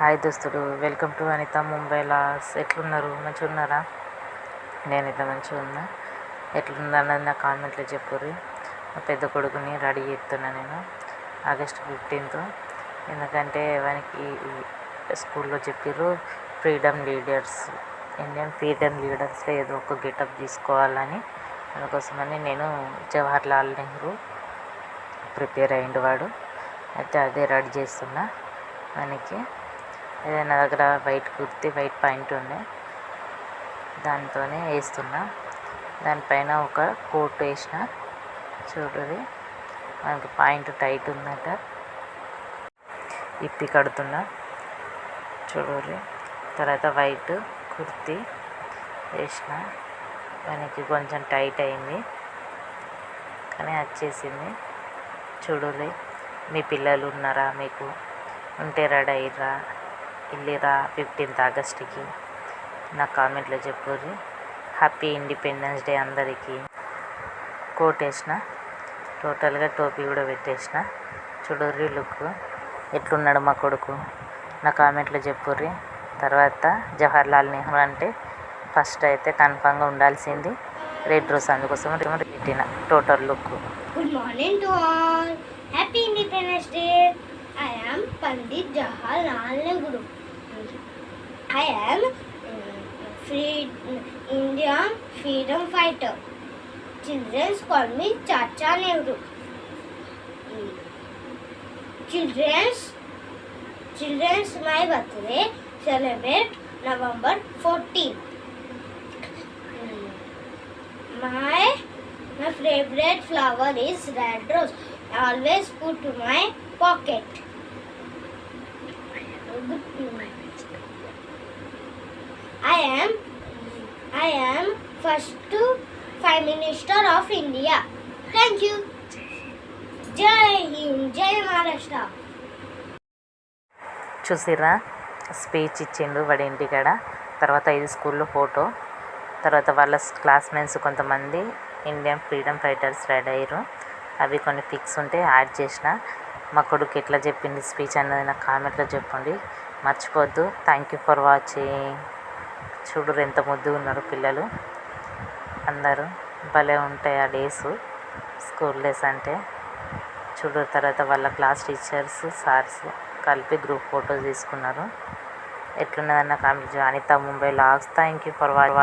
Hi దోస్తులు welcome to Anitha Mumbai లాస్. ఎట్లున్నారు? మంచిగా ఉన్నారా నేనైతే మంచిగా ఉన్నా ఎట్లుందన్నది నా కామెంట్లో చెప్పుర్రి. పెద్ద కొడుకుని రెడీ చేస్తున్నా నేను ఆగస్ట్ ఫిఫ్టీన్త్. ఎందుకంటే వానికి స్కూల్లో చెప్పిర్రు ఫ్రీడమ్ లీడర్స్ ఇండియన్ ఫ్రీడమ్ లీడర్స్లో ఏదో ఒక గెటప్ తీసుకోవాలని. అందుకోసమని నేను జవహర్ లాల్ నెహ్రూ ప్రిపేర్ అయ్యిండు వాడు. అయితే అదే రెడీ చేస్తున్నా మనకి అదే నా దగ్గర వైట్ కుర్తి వైట్ పాయింట్ ఉంది దాంతోనే వేస్తున్నా. దానిపైన ఒక కోట్ వేసిన. చూడది మనకి పాయింట్ టైట్ ఉందట. ఇప్పి కడుతున్నా. చూడరి తర్వాత వైట్ కుర్తి వేసిన. దానికి కొంచెం టైట్ అయింది. కానీ వచ్చేసింది. చూడుర్రి మీ పిల్లలు ఉన్నారా మీకు? ఉంటే రెడీ అయ్యరా వెళ్ళిరా ఫిఫ్టీన్త్ ఆగస్ట్కి? నా కామెంట్లో చెప్పుర్రి. హ్యాపీ ఇండిపెండెన్స్ డే అందరికీ. కోట్ వేసిన టోటల్గా టోపీ కూడా పెట్టేసిన. చూడుర్రి లుక్. ఎట్లున్నాడు మా కొడుకు? నా కామెంట్లో చెప్పుర్రి. తర్వాత జవహర్లాల్ నెహ్రూ అంటే ఫస్ట్ అయితే కన్ఫామ్గా ఉండాల్సింది. రెడ్ రోజ్ అందుకోసం పెట్టిన total look. Good morning to all. Happy independence day. I am Pandit Jawaharlal Nehru. I am um, free Indian freedom fighter. Children call me Chacha Nehru. Children's children's my birthday celebrate November 14th. Mm. My my favorite flower is red rose. I always put to my pocket. I am I am first Prime Minister of India. Thank you. Jai Hind, Jai Maharashtra. చూసిర్రా? Speech ఇచ్చిండు వాడి ఇంటికాడ తర్వాత ఇది స్కూల్లో photo. తర్వాత వాళ్ళ classmates కొంతమంది ఇండియన్ ఫ్రీడమ్ ఫైటర్స్ రెడీ అయ్యారు అవి కొన్ని పిక్స్ ఉంటే యాడ్ చేసిన. మా కొడుకు ఎట్లా చెప్పింది స్పీచ్ అన్నది నాకు కామెంట్లో చెప్పండి. మర్చిపోద్దు. థ్యాంక్ యూ ఫర్ వాచింగ్ చూడు ఎంత ముద్దుగా ఉన్నారు పిల్లలు. అందరూ భలే ఉంటాయి ఆ డేస్. స్కూల్ డేస్ అంటే చూడు తర్వాత వాళ్ళ క్లాస్ టీచర్స్ సార్స్ కలిపి గ్రూప్ ఫోటో తీసుకున్నారు. ఎట్లున్నదన్న comment Anitha Mumbai vlogs thank you for watching